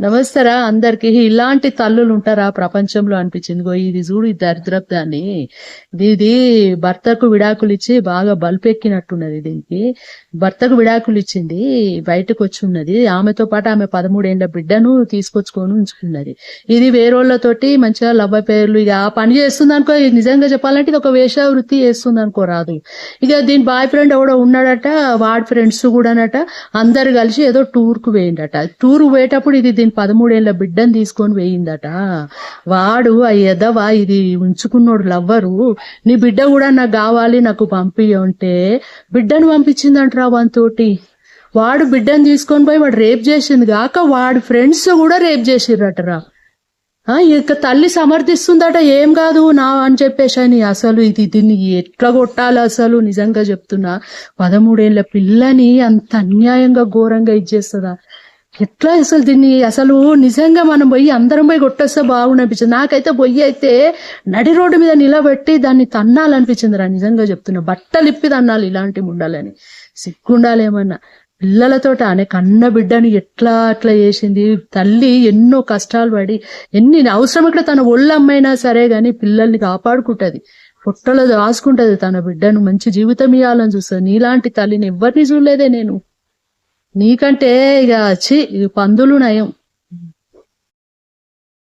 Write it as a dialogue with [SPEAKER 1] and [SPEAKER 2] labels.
[SPEAKER 1] నమస్తరా అందరికి. ఇలాంటి తల్లులు ఉంటారా ప్రపంచంలో అనిపించింది. గో ఇది చూడు ఈ దరిద్రపు దాన్ని ఇది భర్తకు విడాకులు ఇచ్చి బాగా బల్పెక్కినట్టున్నది దీనికి. భర్తకు విడాకులు ఇచ్చింది బయటకు వచ్చి ఉన్నది ఆమెతో పాటు ఆమె పదమూడేళ్ళ బిడ్డను తీసుకొచ్చుకొని ఉంచుకున్నది. ఇది వేరోళ్ళతోటి మంచిగా లవ్వ పేర్లు ఇక ఆ పని చేస్తుంది అనుకో నిజంగా చెప్పాలంటే ఇది ఒక వేషవృత్తి చేస్తుంది అనుకో రాదు. ఇక దీని బాయ్ ఫ్రెండ్ ఎవడో ఉన్నాడట వాడి ఫ్రెండ్స్ కూడానట అందరు కలిసి ఏదో టూర్కు వేయిండట టూర్ పోయేటప్పుడు ఇది దీని పదమూడేళ్ళ బిడ్డను తీసుకొని వేయిందట. వాడు ఆ ఇది ఉంచుకున్నోడు లవ్వరు. నీ బిడ్డ కూడా నాకు కావాలి నాకు పంపి అంటే బిడ్డను పంపించిందంటరా వానితోటి? వాడు బిడ్డను తీసుకొని పోయి వాడు రేప్ చేసింది కాక వాడి ఫ్రెండ్స్ కూడా రేప్ చేసిర్రటరా. ఆ, ఇక తల్లి సమర్థిస్తుందట ఏం కాదు నా అని చెప్పేసి అని అసలు ఇది దీన్ని ఎట్లా కొట్టాలి అసలు నిజంగా చెప్తున్నా. పదమూడేళ్ళ పిల్లని అంత అన్యాయంగా ఘోరంగా ఇచ్చేస్తుందా ఎట్లా అసలు దీన్ని అసలు నిజంగా మనం పోయి అందరం పోయి కొట్టేస్తే బాగుండనిపించింది. నాకైతే పొయ్యి అయితే నడి రోడ్డు మీద నిలబెట్టి దాన్ని తన్నాలనిపించింది రా నిజంగా చెప్తున్నా. బట్టలు ఇప్పి తన్నాలి ఇలాంటి ఉండాలని. సిగ్గుండాలేమన్నా పిల్లలతో ఆమె కన్న బిడ్డని ఎట్లా అట్లా చేసింది? తల్లి ఎన్నో కష్టాలు పడి ఎన్ని అవసరం ఇక్కడ తన ఒళ్ళమ్మైనా సరే కానీ పిల్లల్ని కాపాడుకుంటది. పొట్టలో దాసుకుంటది తన బిడ్డను. మంచి జీవితం ఇవ్వాలని చూస్తుంది. నీలాంటి తల్లిని ఎవరిని చూడలేదే నేను. నీకంటే ఇక చి పందులు నయం.